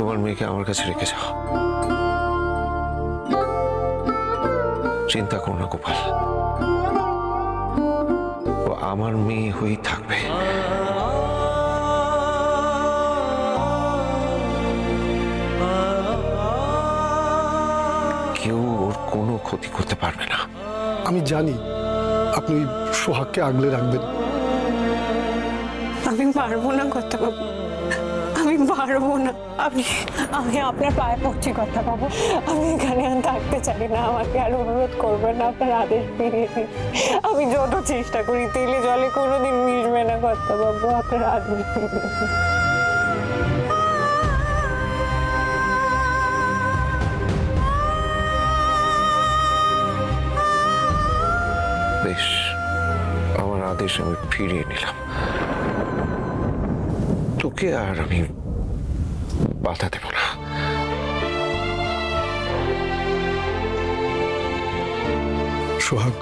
তোমার মেয়েকে আমার কাছে রেখে যাও। চিন্তা করো না গোপাল। ও আমার মেয়ে হয়েই থাকবে। কেউ ওর কোনো ক্ষতি করতে পারবে না। আমি জানি আপনি সোহাগকে আগলে রাখবেন। আমি পারব না কথা বাবু পারব না আমি আমি আপনার পায়ে পড়ছি কথা বাবু আমি এখানে আর থাকতে চাই না আমাকে আর অনুরোধ করবেন না আপনার আদেশ ফিরিয়ে দিন আমি যত চেষ্টা করি তেলে জলে কোনোদিন মিশবে না কথা বাবু আপনার আদেশ ফিরিয়ে দিন বেশ আমার আদেশ আমি ফিরিয়ে নিলাম তোকে আর আমি বাধা দেব না। সোহাগ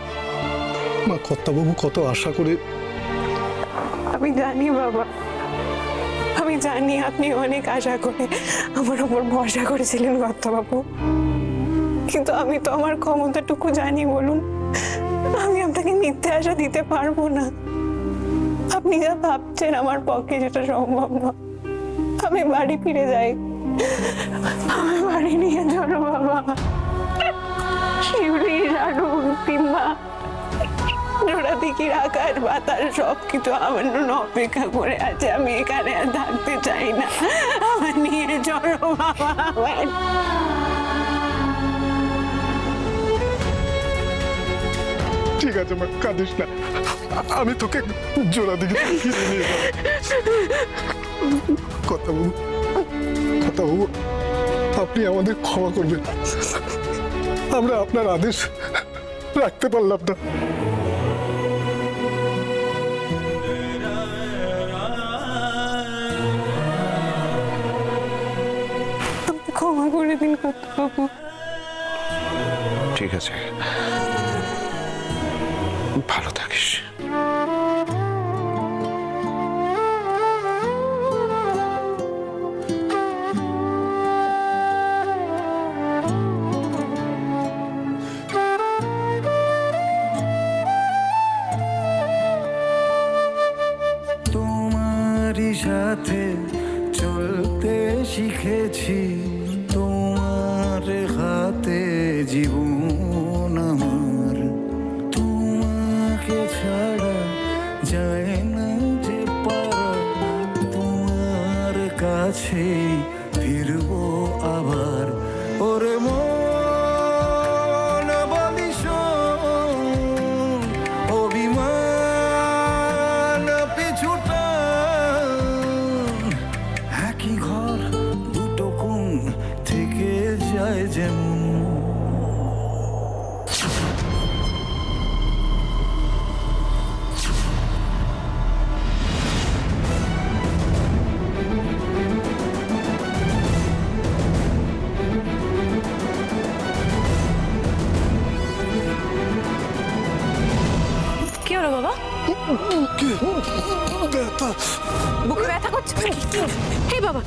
মা কর্তাবাবু কত আশা করে আমি জানি বাবা। আমি জানি আপনি অনেক আশা করে আমার উপর ভরসা করেছিলেন বাবু কিন্তু আমি তো আমার ক্ষমতাটুকু জানি বলুন। আমি আপনাকে মিথ্যে আশা দিতে পারব না। আপনি যা ভাবছেন আমার পক্ষে যেটা সম্ভব না আমি বাড়ি ফিরে যাই। আমার বাড়ি নিয়ে চলো বাবা। শিউলি, রানু জোড়া দিকির আকাশ বাতাস সব কিছু আমার জন্য অপেক্ষা করে আছে। আমি এখানে আর থাকতে চাই না। আমার নিয়ে চলো বাবা। আমার ঠিক আছে, মা, কাঁদিস না। আমি তোকে জোড়া দিকে নিয়ে যাব। কর্তাবাবু কর্তাবাবু আপনি আমাদের ক্ষমা করবেন। আমরা আপনার আদেশ রাখতে পারলাম না। যায় না যে পারা তোমার কাছে ফিরবো আবার হলো বাবা বুকে ব্যথা করছে হে বাবা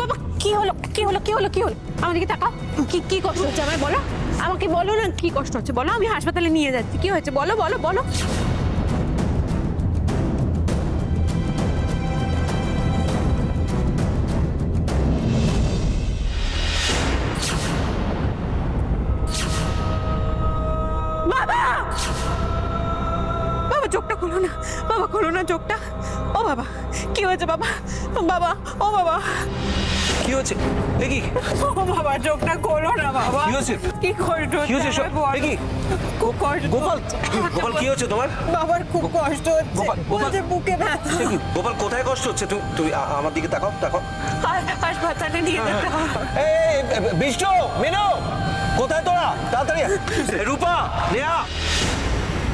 বাবা কি হলো কি হলো কি হলো কি হলো আমার দিকে তাকাও কি কি কষ্ট হচ্ছে আমায় বলো আমাকে বলো না কি কষ্ট হচ্ছে বলো আমি হাসপাতালে নিয়ে যাচ্ছি কি হয়েছে বলো বলো বলো ও বাবা। কি হচ্ছে? কি? ও বাবা চোখটা খোলো না বাবা। কি হয়েছে? কি কষ্ট কি? আমায় কি? খুব কষ্ট গোপাল হচ্ছে। গোপাল কি হচ্ছে তোমার? বাবার খুব কষ্ট হচ্ছে। গোপাল, গোপাল। বুকে ব্যথা। গোপাল কোথায় কষ্ট হচ্ছে? তুমি তুমি আমার দিকে তাকাও তাকাও। হাসপাতালে নিয়ে যেতে এই বিষ্ণু মিনু কোথায় তোরা? তাড়াতাড়ি। রূপা নেহা।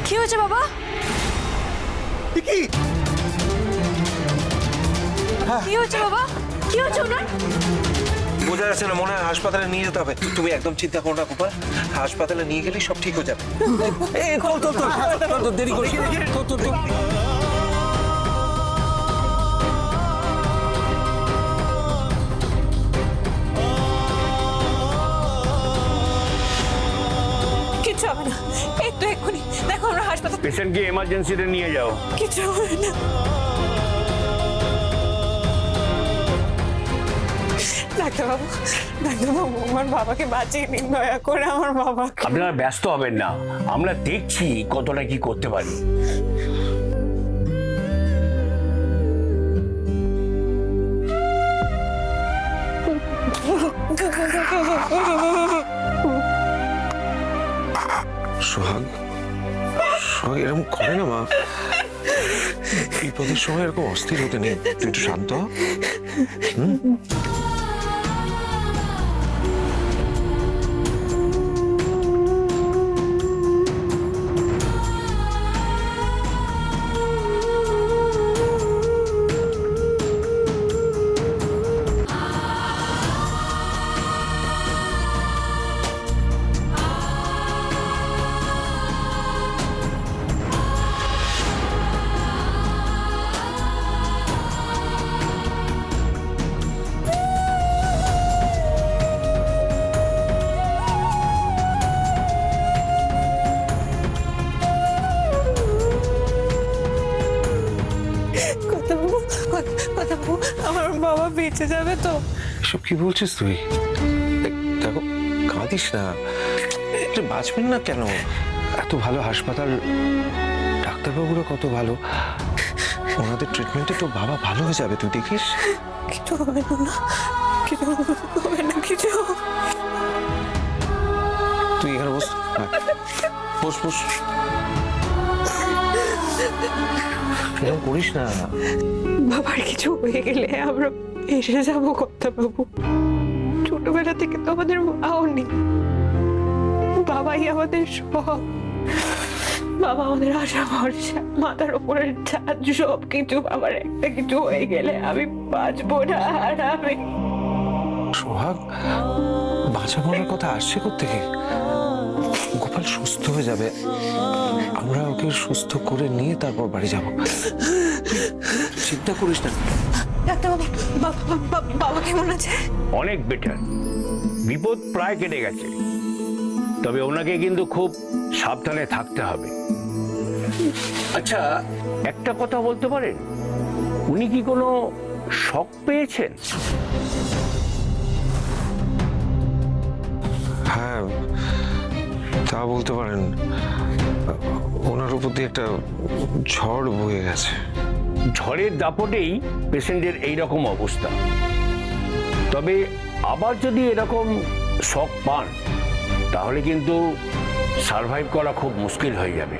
কি হয়েছে বাবা? কি? হ্যাঁ। কি বাবা? কি ওনার? বোঝা যাচ্ছে না মনে হয় হাসপাতালে নিয়ে যেতে হবে। তুমি একদম চিন্তা করো না হাসপাতালে নিয়ে গেলেই সব ঠিক হয়ে যাবে। দেরি এই দেখো আমরা হাসপাতাল পেশেন্টকে এমার্জেন্সিতে নিয়ে যাও। কিছু হবে না। ডাক্তারবাবু ডাক্তারবাবু আমার বাবাকে বাঁচিয়ে নিন দয়া করে আমার বাবাকে। আপনারা ব্যস্ত হবেন না আমরা দেখছি কতটা কি করতে পারি। সোহাগ সোহাগ এরকম করে না মা। বিপদের সময় এরকম অস্থির হতে নেই। তুই একটু শান্ত হ। যাবে তো। এসব কি বলছিস তুই? দেখ- কাঁদিস না। বাঁচবেন না কেন? এত ভালো হাসপাতাল ডাক্তারবাবুরা কত ভালো। ওনাদের ট্রিটমেন্টে তো বাবা ভালো হয়ে যাবে তুই দেখিস? কিছু হবে না না। কিছু হবে না কিছু তুই এখানে বস হ্যাঁ। বস বস। এরকম করিস না। বাবার কিছু হয়ে গেলে আমরা এসে যাব কথা বাবু ছোটবেলা থেকে তো আমাদের মাও নেই। বাবাই আমাদের সব। বাবা আমাদের আশা ভরসা। মাথার উপরের ছাদ সব কিছু বাবার একটা কিছু হয়ে গেলে আমি বাঁচবো না আর আমি সোহাগ বাঁচা মরার কথা আসছে থেকে গোপাল সুস্থ হয়ে যাবে। আমরা ওকে সুস্থ করে নিয়ে তারপর বাড়ি যাব। চিন্তা করিস না। ডাক্তার বাবা বাবা- বাবা- বাবা কেমন আছে? অনেক বেটার বিপদ প্রায় কেটে গেছে। তবে ওনাকে কিন্তু খুব সাবধানে থাকতে হবে। আচ্ছা। একটা কথা বলতে পারেন? উনি কি কোনো শখ পেয়েছেন? হ্যাঁ তা বলতে পারেন। ওনার উপর দিয়ে একটা ঝড় বয়ে গেছে। ঝড়ের দাপটেই পেশেন্টের এই রকম অবস্থা। তবে আবার যদি এরকম শখ পান, তাহলে কিন্তু সারভাইভ করা খুব মুশকিল হয়ে যাবে।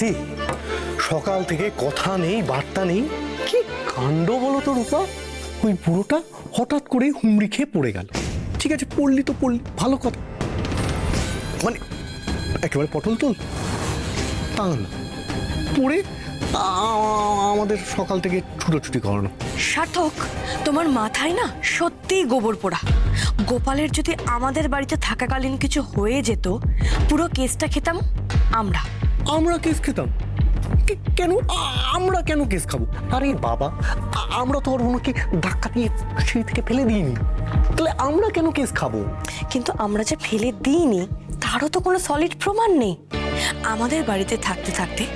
সত্যি? সকাল থেকে কথা নেই, বার্তা নেই। কি কাণ্ড বলো তো, রূপা? ওই বুড়োটা হঠাৎ করে হুমড়ি খেয়ে পড়ে গেল। ঠিক আছে, পড়লি তো পড়লি, ভালো কথা। মানে একেবারে পটল তোল? তা না। পড়ে আমাদের সকাল থেকে ছুটোছুটি করানো। সার্থক, তোমার মাথায় না সত্যিই গোবর পোড়া। গোপালের যদি আমাদের বাড়িতে থাকাকালীন কিছু হয়ে যেত, পুরো কেসটা খেতাম আমরা। আমরা কেস খেতাম। কেন? আমরা কেন কেস খাব? আরে বাবা আমরা তো আর ওনাকে ধাক্কা দিয়ে সেই থেকে ফেলে দিইনি। তাহলে আমরা কেন কেস খাব? কিন্তু আমরা যে ফেলে দিইনি, তারও তো কোনো সলিড প্রমাণ নেই। আমাদের বাড়িতে থাকতে থাকতে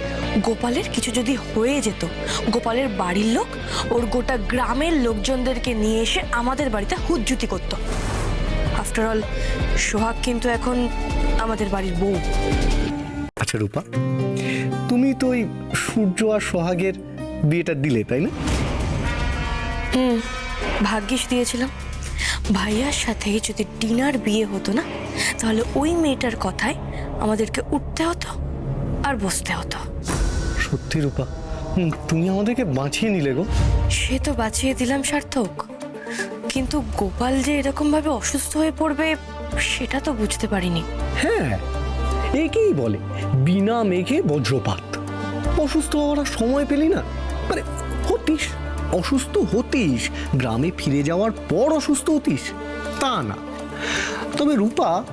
গোপালের কিছু যদি হয়ে যেত, গোপালের বাড়ির লোক ওর গোটা গ্রামের লোকজনদেরকে নিয়ে এসে আমাদের বাড়িতে হুজ্জুতি করত। আফটার অল সোহাগ কিন্তু এখন আমাদের বাড়ির বউ। আচ্ছা রূপা তুমি তো ওই সূর্য আর সোহাগের বিয়েটা দিলে তাই না? ভাগ্যিস দিয়েছিলাম। ভাইয়ার সাথে যদি ডিনার বিয়ে হতো না তাহলে ওই মেয়েটার কথায় আমাদেরকে উঠতে হতো আর বসতে হতো। সত্যি রূপা তুমি আমাদেরকে বাঁচিয়ে নিলে গো। সে তো বাঁচিয়ে দিলাম সার্থক। কিন্তু গোপাল যে এরকম ভাবে অসুস্থ হয়ে পড়বে সেটা তো বুঝতে পারিনি। হ্যাঁ একেই বলে, বিনা মেঘে বজ্রপাত। অসুস্থ হওয়ার সময় পেলি না। মানে হতিস, অসুস্থ হতিস, গ্রামে ফিরে যাওয়ার পর অসুস্থ হতিস। তা না। তবে রূপা,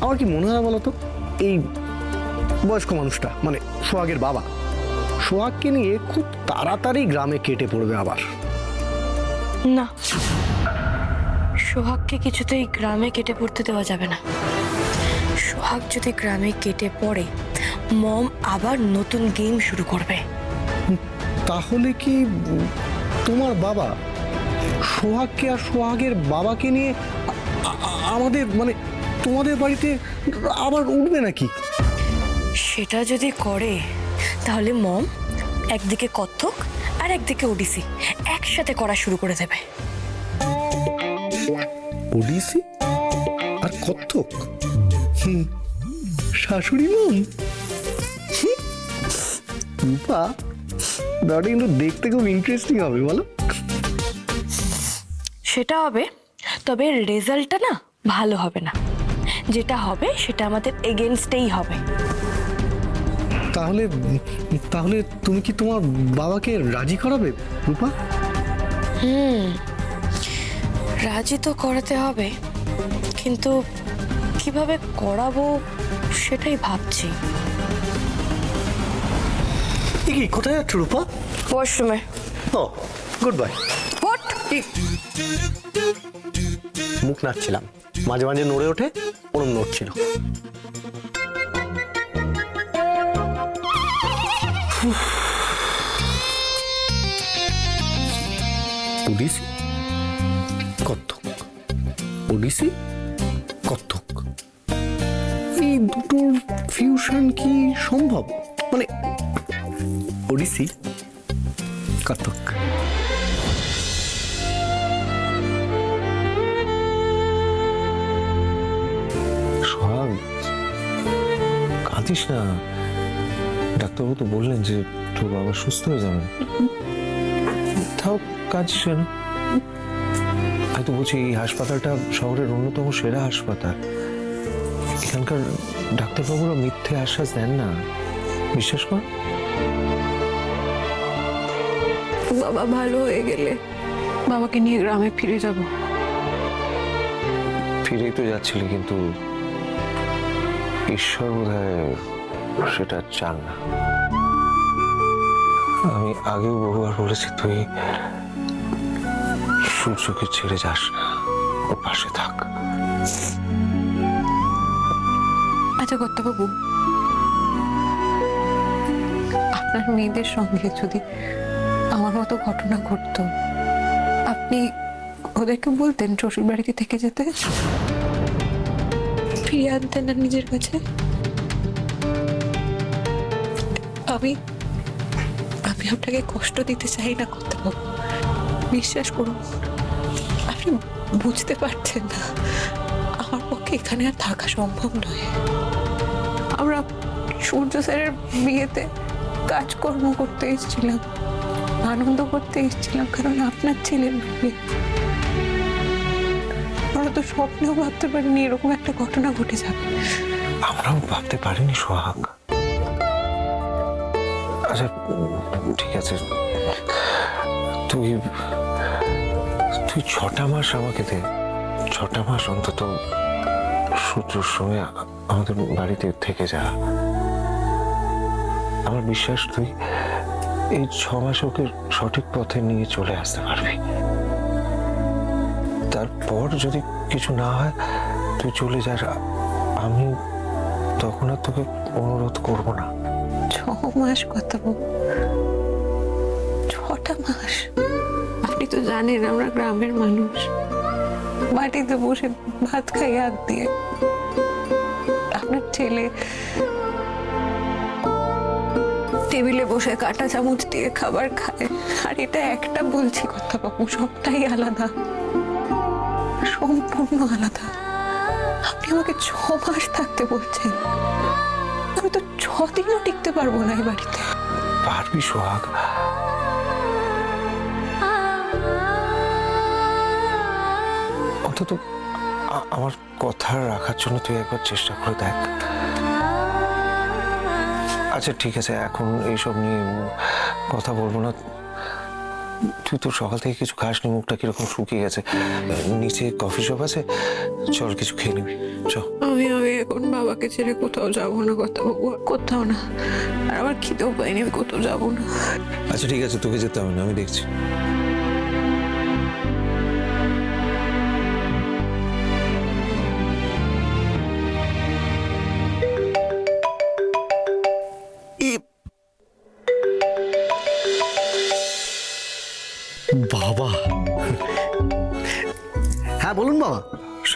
আমার কি মনে হয় বলতো? এই বয়স্ক মানুষটা মানে সোহাগের বাবা, সোহাগকে নিয়ে খুব তাড়াতাড়ি গ্রামে কেটে পড়বে আবার। না। সোহাগকে কিছুতেই গ্রামে কেটে পড়তে দেওয়া যাবে না। সোহাগ যদি গ্রামে কেটে পড়ে মম আবার নতুন গেম শুরু করবে। তাহলে কি তোমার বাবা সোহাগকে আর সোহাগের বাবাকে নিয়ে আমাদের মানে তোমাদের বাড়িতে আবার উঠবে নাকি? সেটা যদি করে তাহলে মম একদিকে কত্থক আর একদিকে ওডিসি একসাথে করা শুরু করে দেবে। ওডিসি আর কত্থক? শাশুড়ি মন? হুম, রূপা ব্যাপারটা কিন্তু দেখতে খুব ইন্টারেস্টিং হবে বলো। সেটা হবে তবে রেজাল্টটা না ভালো হবে না। যেটা হবে সেটা আমাদের এগেনস্টেই হবে। তাহলে তাহলে তুমি কি তোমার বাবাকে রাজি করাবে রূপা? রাজি তো করাতে হবে কিন্তু কীভাবে করাবো সেটাই ভাবছি। কি কোথায় যাচ্ছ রূপা? ওয়াশরুমে। ও গুড বাই। মুখ নাড়ছিলাম। মাঝে মাঝে নড়ে ওঠে ওরম নড়ছিল। ওডিসি? কত্থক। ওডিসি? এই দুটোর ফিউশন কি সম্ভব? মানে ওডিসি কত্থক সোহাগ কাঁদিস না। ডাক্তারবাবু তো বললেন যে তোর বাবা সুস্থ হয়ে যাবেন তাও কাঁদিস না। আমি তো বলছি এই হাসপাতালটা শহরের অন্যতম সেরা হাসপাতাল। এখানকার ডাক্তারবাবুরা মিথ্যে আশ্বাস দেন না। বিশ্বাস কর। বাবা ভালো হয়ে গেলে বাবাকে নিয়ে গ্রামে ফিরে যাব। ফিরেই তো যাচ্ছিলি কিন্তু ঈশ্বর বোধ সেটা চান না। আমি আগেও বহুবার বলেছি তুই সূর্যকে ছেড়ে যাস না ওর পাশে থাক। আচ্ছা কর্তাবাবু। আপনার মেয়েদের সঙ্গে যদি আমার মতো ঘটনা ঘটতো, আপনি ওদেরকে বলতেন শ্বশুর বাড়িতে থেকে যেতে? ফিরিয়ে আনতেন না নিজের কাছে? আমি আমি আপনাকে কষ্ট দিতে চাই না কর্তাবাবু। বিশ্বাস করুন, আপনি বুঝতে পারছেন না। এখানে আর থাকা সম্ভব নয়। আমরা সূর্য স্যারের বিয়েতে কাজকর্ম করতে এসেছিলাম আনন্দ করতে এসেছিলাম কারণ আপনার ছেলের বিয়ে। আমরা তো স্বপ্নেও ভাবতে পারিনি এরকম একটা ঘটনা ঘটে যাবে। আমরাও ভাবতে পারিনি সোহাগ। আচ্ছা উম, ঠিক আছে। তুই তুই ছটা মাস আমাকে দে। ছটা মাস অন্তত সূর্যর সময় আমাদের বাড়িতে থেকে যা। আমার বিশ্বাস, তুই এই ছ মাস ওকে সঠিক পথে নিয়ে চলে আসতে পারবি। তারপর যদি কিছু না হয়, তুই চলে যাস। আমি তখন আর তোকে অনুরোধ করব না। ছ মাস কথা ছটা মাস? আপনি তো জানেন আমরা গ্রামের মানুষ। মাটিতে বসে ভাত খাই, হাত দিয়ে। আপনার ছেলে টেবিলে বসে কাঁটা চামচ দিয়ে খাবার খায়। আর এটা একটা বলছি কথা বাবু, সবটাই আলাদা। সম্পূর্ণ আলাদা। আপনি আমাকে ছ মাস থাকতে বলছেন। আমি তো ছ দিনও টিকতে পারব না এই বাড়িতে। পারবি সোহাগ অন্তত আমার কথা রাখার জন্য তুই একবার চেষ্টা করে দেখ। আচ্ছা ঠিক আছে এখন এইসব নিয়ে কথা বলব না। তুই তো সকাল থেকে কিছু খাসনি মুখটা কীরকম শুকিয়ে গেছে। নিচে কফি শপ আছে? চল কিছু খেয়ে নিবি। চল। আমি আমি এখন বাবাকে ছেড়ে কোথাও যাব না কথা বাবু কোথাও না। আর আমার খিদেও পাইনি আমি কোথাও যাব না। আচ্ছা ঠিক আছে তোকে যেতে হবে না আমি দেখছি।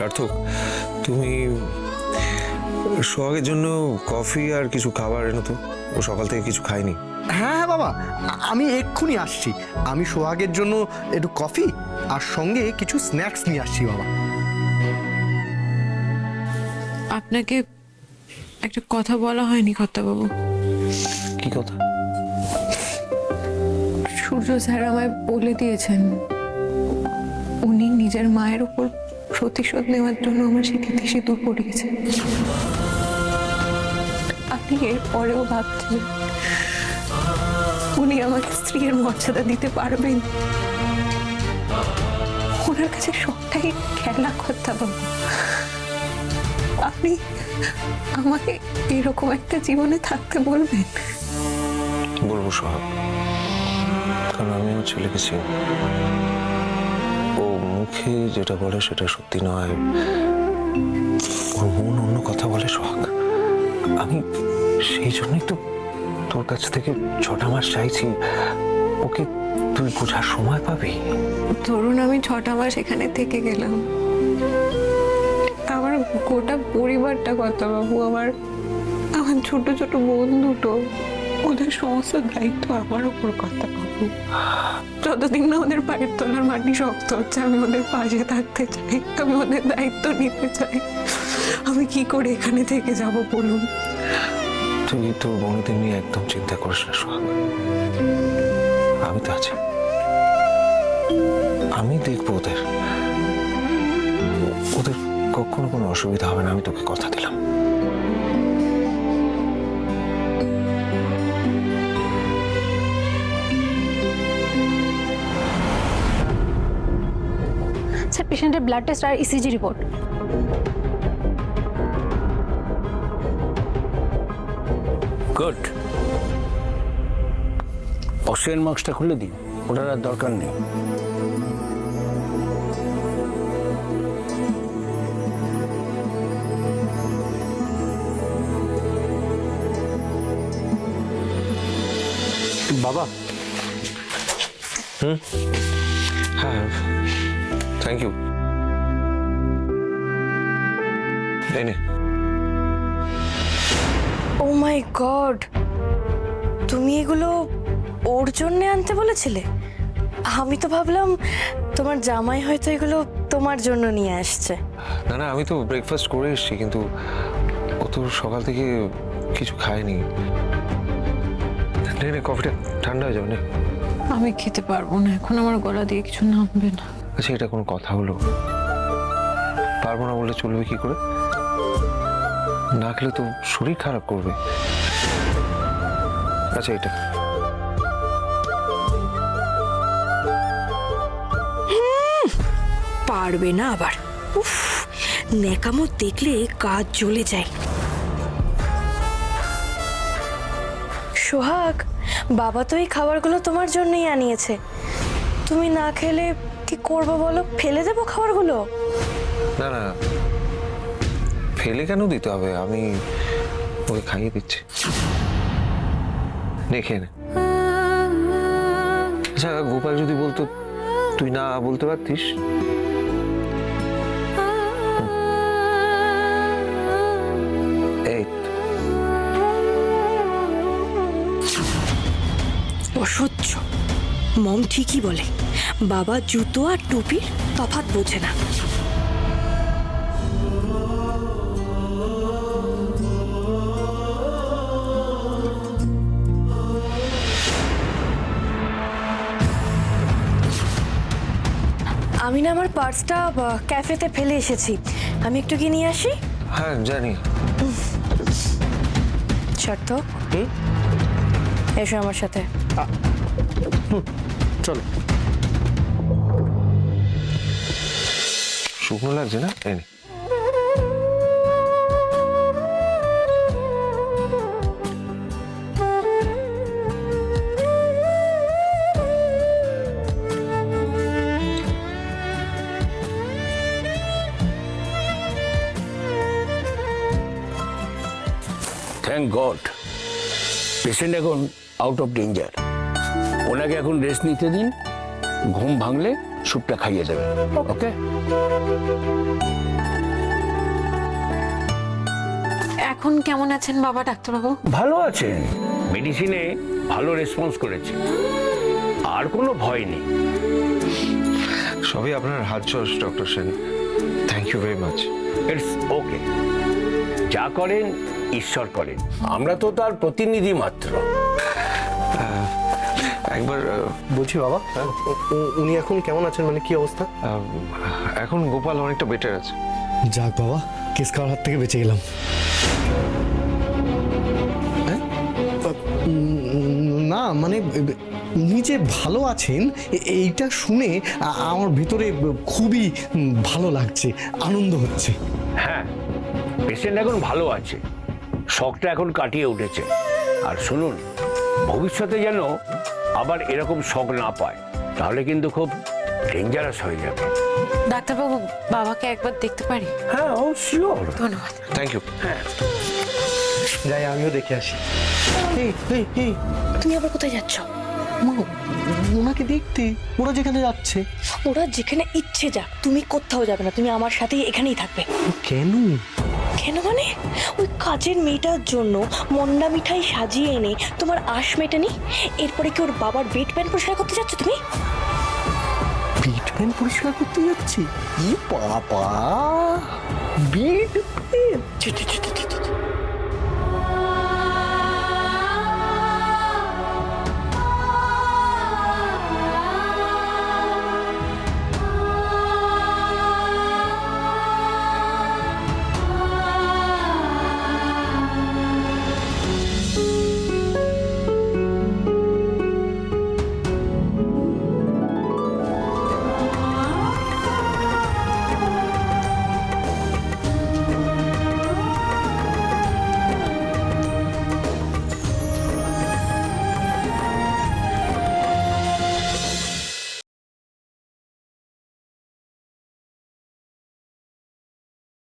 সার্থক। তুমি সোহাগের জন্য কফি আর কিছু খাবার এনো তো। ও সকাল থেকে কিছু খায়নি। হ্যাঁ হ্যাঁ বাবা। আমি এক্ষুনি আসছি। আমি সোহাগের জন্য একটু কফি আর সঙ্গে কিছু স্ন্যাক্স নিয়ে আসছি বাবা। আপনাকে একটা কথা বলা হয়নি বাবু কি কথা? সূর্য স্যার আমায় বলে দিয়েছেন। উনি নিজের মায়ের উপর প্রতিশোধ নেওয়ার জন্য আমার স্বীকৃতি সিঁদুর পড়িয়েছেন আপনি এর পরেও ভাবছেন, উনি আমাকে স্ত্রীর মর্যাদা দিতে পারবেন? ওনার কাছে সবটাই খেলা করতে বাবু। আপনি আমাকে এরকম একটা জীবনে থাকতে বলবেন? বলব সোহাগ, কারণ আমি আমার ছেলেকে চিনি। মুখে যেটা বলে সেটা সত্যি নয়। ওর মন অন্য কথা বলে সোহাগ। আমি সেই জন্যই তো তোর কাছ থেকে ছটা মাস চাইছি। ওকে তুই বোঝার সময় পাবি? ধরুন আমি ছটা মাস এখানে থেকে গেলাম। আমার গোটা পরিবারটা কথা বাবু আমার আমার ছোট ছোট বোন দুটো, ওদের সমস্ত দায়িত্ব আমার উপর কথা যতদিন না ওদের পায়ের তলার মাটি শক্ত হচ্ছে, আমি ওদের পাশে থাকতে চাই, আমি ওদের দায়িত্ব নিতে চাই। আমি কি করে এখানে থেকে যাব বলুন? তুই তোর বোনদের নিয়ে একদম চিন্তা করিস না, সোহাগ। আমি তো আছি। আমি দেখব ওদের। ওদের কখনো কোনো অসুবিধা হবে না, আমি তোকে কথা দিলাম। স্যার পেশেন্টের ব্লাড টেস্ট আর ইসিজি রিপোর্ট গুড অক্সিজেন মাস্কটা খুলে দিন। ওটার আর দরকার নেই। বাবা। হ্যাঁ। থ্যাংক ইউ এই নে ও মাই গড তুমি এগুলো ওর জন্য আনতে বলেছিলে? আমি তো ভাবলাম তোমার জামাই হয়তো এগুলো তোমার জন্য নিয়ে আসছে। না না আমি তো ব্রেকফাস্ট করে এসেছি কিন্তু ও তো সকাল থেকে কিছু খায়নি। নে নে কফিটা ঠান্ডা হয়ে যাবে না। আমি খেতে পারব না এখন আমার গলা দিয়ে কিছু নামবে না। আচ্ছা এটা কোনো কথা হলো? পারব না বললে চলবে কি করে? না খেলে তো শরীর খারাপ করবে। আচ্ছা এটা। পারবে না আবার। উফ, ন্যাকামো দেখলে কাজ জ্বলে যায়। সোহাগ, বাবা তো এই খাবারগুলো তোমার জন্যই আনিয়েছে। তুমি না খেলে কি করব বলো? ফেলে দেবো খাবারগুলো? না না ফেলে কেন দিতে হবে? আমি ওকে খাইয়ে দিচ্ছি। দেখে নে। আচ্ছা গোপাল যদি বলতো তুই না বলতে পারতিস। অসহ্য। মম ঠিকই বলে। বাবা জুতো আর টুপির তফাত বোঝে না। আমি না আমার পার্সটা ক্যাফেতে ফেলে এসেছি। আমি একটু কি নিয়ে আসি? হ্যাঁ জানি। সার্থক এসো আমার সাথে। চলো। শুকনো লাগছে না? এই নে। থ্যাংক গড পেশেন্ট এখন আউট অফ ডেঞ্জার ওনাকে এখন রেস্ট নিতে দিন, ঘুম ভাঙলে স্যুপটা খাইয়ে দেবেন ওকে। এখন কেমন আছেন বাবা ডাক্তারবাবু? ভালো আছেন। মেডিসিনে ভালো রেসপন্স করেছে। আর কোনো ভয় নেই। সবই আপনার হাত চস doctor Sen. Thank you very much it's okay যা করেন ঈশ্বর করেন। আমরা তো তার প্রতিনিধি মাত্র। একবার বলছি বাবা উ- উনি এখন কেমন আছেন? মানে কি অবস্থা? এখন গোপাল অনেকটা বেটার আছে। যাক বাবা কেস খাওয়ার হাত থেকে বেঁচে গেলাম। হ্যাঁ? না মানে উনি যে ভালো আছেন এইটা শুনে আমার ভিতরে খুবই ভালো লাগছে আনন্দ হচ্ছে। হ্যাঁ পেশেন্ট এখন ভালো আছে। শখটা এখন কাটিয়ে উঠেছে। আর শুনুন ভবিষ্যতে যেন আবার এরকম শখ না পায় তাহলে কিন্তু খুব ডেঞ্জারাস হয়ে যাবে। ডাক্তারবাবু বাবাকে একবার দেখতে পারি? হ্যাঁ ও শিওর ধন্যবাদ। থ্যাংক ইউ যাই আমিও দেখে আসি। এই এই এই। তুমি আবার কোথায় যাচ্ছ? ওনাকে দেখতে ওরা যেখানে যাচ্ছে। ওরা যেখানে ইচ্ছে যাক তুমি কোথাও যাবে না তুমি আমার সাথেই এখানেই থাকবে। কেন? কেন মানে? ওই কাজের মেয়েটার জন্য মন্ডা মিঠাই সাজিয়ে এনে তোমার আশ মেটানি? এরপরে কি ওর বাবার বেড প্যান পরিষ্কার করতে যাচ্ছ তুমি? বিট প্যান পরিষ্কার করতে যাচ্ছি? ই বাবা। Bit pan